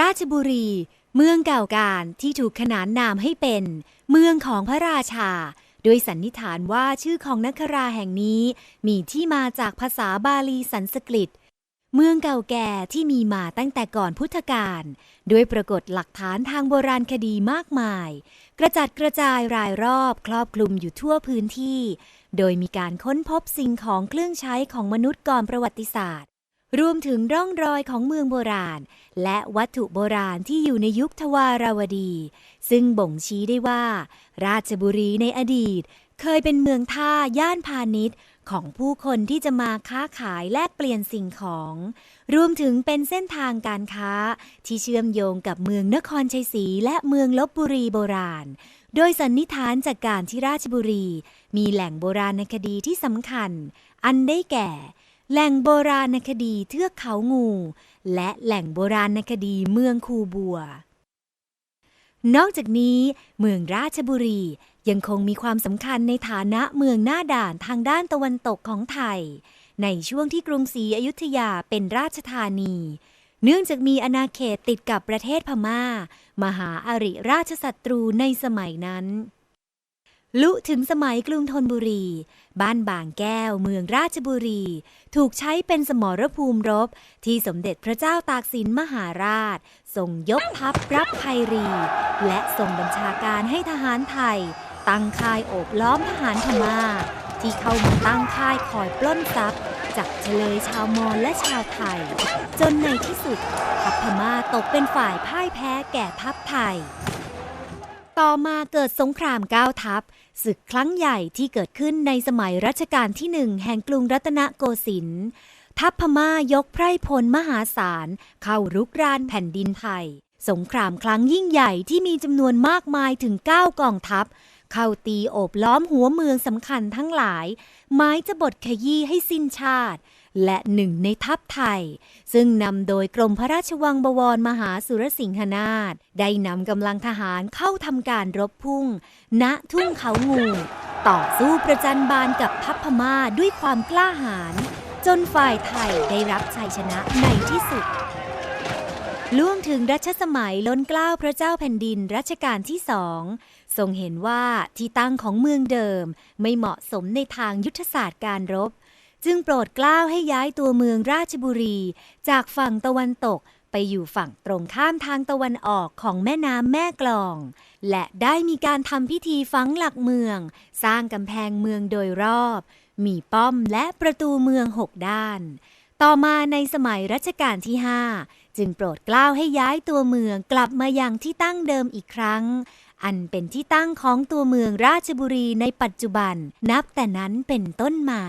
ราชบุรี เมืองเก่าการที่ถูกขนานนามให้เป็น เมืองของพระราชา โดยสันนิษฐานว่าชื่อของนคราแห่งนี้ มีที่มาจากภาษาบาลีสันสกฤต เมืองเก่าแก่ที่มีมาตั้งแต่ก่อนพุทธกาลด้วยปรากฏหลักฐานทางโบราณคดีมากมาย กระจัดกระจายรายรอบครอบคลุมอยู่ทั่วพื้นที่ โดยมีการค้นพบสิ่งของเครื่องใช้ของมนุษย์ก่อนประวัติศาสตร์ รวมถึงร่องรอยของเมืองโบราณ และวัตถุโบราณที่อยู่ในยุคทวาราวดี ซึ่งบ่งชี้ได้ว่า ราชบุรีในอดีต เคยเป็นเมืองท่าย่านพาณิชย์ของผู้คนที่จะมาค้าขายแลกเปลี่ยนสิ่งของ รวมถึงเป็นเส้นทางการค้าที่เชื่อมโยงกับเมืองนครชัยศรีและเมืองลบบุรีโบราณ โดยสันนิษฐานจากการที่ราชบุรี มีแหล่งโบราณคดีที่สำคัญ อันได้แก่ แหล่งโบราณคดีเทือกเขางู และแหล่งโบราณคดีเมืองคูบัวนอกจากนี้ เมืองราชบุรียังคงมีความสำคัญในฐานะเมืองหน้าด่านทางด้านตะวันตกของไทย ในช่วงที่กรุงศรีอยุธยาเป็นราชธานี เนื่องจากมีอาณาเขตติดกับประเทศพม่า มหาอาริราชศัตรูในสมัยนั้น ลุถึงสมัยกรุงธนบุรี บ้านบางแก้ว เมืองราชบุรี ถูกใช้เป็นสมรภูมิรบ ที่สมเด็จพระเจ้าตากสินมหาราชทรงยกทัพรับไพรี และทรงบัญชาการให้ทหารไทย ตั้งค่ายโอบล้อมทหารพม่า ที่เข้ามาตั้งค่ายคอยปล้นทรัพย์จากเฉลยชาวมอญและชาวไทย จนในที่สุดทัพพม่าตกเป็นฝ่ายพ่ายแพ้แก่ทัพไทย ต่อมาเกิดสงครามก้าวทัพศึกครั้งใหญ่ที่เกิดขึ้นในสมัยรัชกาลที่หนึ่งแห่งกรุงรัตนโกสินทร์ทัพพม่ายกไพร่พลมหาศาล เข้ารุกรานแผ่นดินไทย สงครามครั้งยิ่งใหญ่ที่มีจำนวนมากมายถึง 9กองทัพ เข้าตีโอบล้อมหัวเมืองสำคัญทั้งหลายหมายจะบทขยี้ให้สิ้นชาติ และหนึ่งในทัพไทย ซึ่งนำโดยกรมพระราชวังบวรมหาสุรสิงหนาถได้นำกำลังทหารเข้าทำการรบพุ่ง ณทุ่งเขางู ต่อสู้ประจันบานกับทัพพม่าด้วยความกล้าหาญจนฝ่ายไทยได้รับชัยชนะในที่สุดล่วงถึงรัชสมัยล้นเกล้าพระเจ้าแผ่นดินรัชกาลที่สองทรงเห็นว่าที่ตั้งของเมืองเดิมไม่เหมาะสมในทางยุทธศาสตร์การรบ จึงโปรดกล้าวให้ย้ายตัวเมืองราชบุรี จากฝั่งตะวันตกไปอยู่ฝั่งตรงข้ามทางตะวันออกของแม่น้ำแม่กลอง และได้มีการทำพิธีฝังหลักเมือง สร้างกำแพงเมืองโดยรอบ มีป้อมและประตูเมืองหกด้าน ต่อมาในสมัยรัชกาลที่5จึงโปรดกล้าวให้ย้ายตัวเมืองกลับมายังที่ตั้งเดิมอีกครั้ง อันเป็นที่ตั้งของตัวเมืองราชบุรีในปัจจุบัน นับแต่นั้นเป็นต้นมา